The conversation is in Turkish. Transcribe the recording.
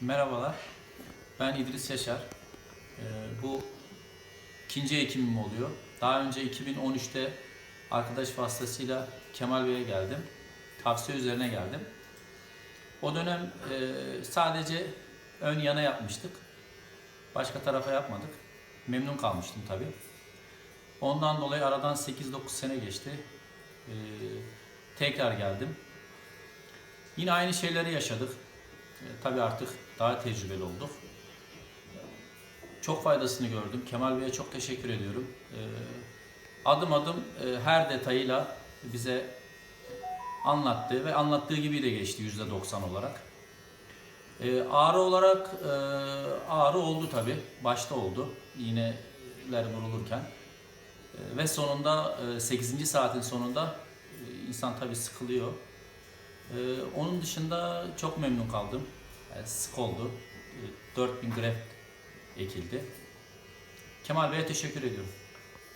Merhabalar, ben İdris Yaşar. Ee, bu ikinci ekimim oluyor. Daha önce 2013'te arkadaş vasıtasıyla Kemal Bey'e geldim. Tavsiye üzerine geldim. O dönem e, sadece ön yana yapmıştık. Başka tarafa yapmadık. Memnun kalmıştım tabii. Ondan dolayı aradan 8-9 sene geçti. Ee, tekrar geldim. Yine aynı şeyleri yaşadık. E, tabii artık daha tecrübeli olduk. Çok faydasını gördüm. Kemal Bey'e çok teşekkür ediyorum. E, adım adım e, her detayıyla bize anlattı ve anlattığı gibi de geçti %90 olarak. Ağrı olarak ağrı oldu tabii. Başta oldu. İğneler vurulurken. Ve sonunda e, 8. saatin sonunda insan tabii sıkılıyor. Onun dışında çok memnun kaldım. Sık oldu. Ee, 4000 graft ekildi. Kemal Bey'e teşekkür ediyorum.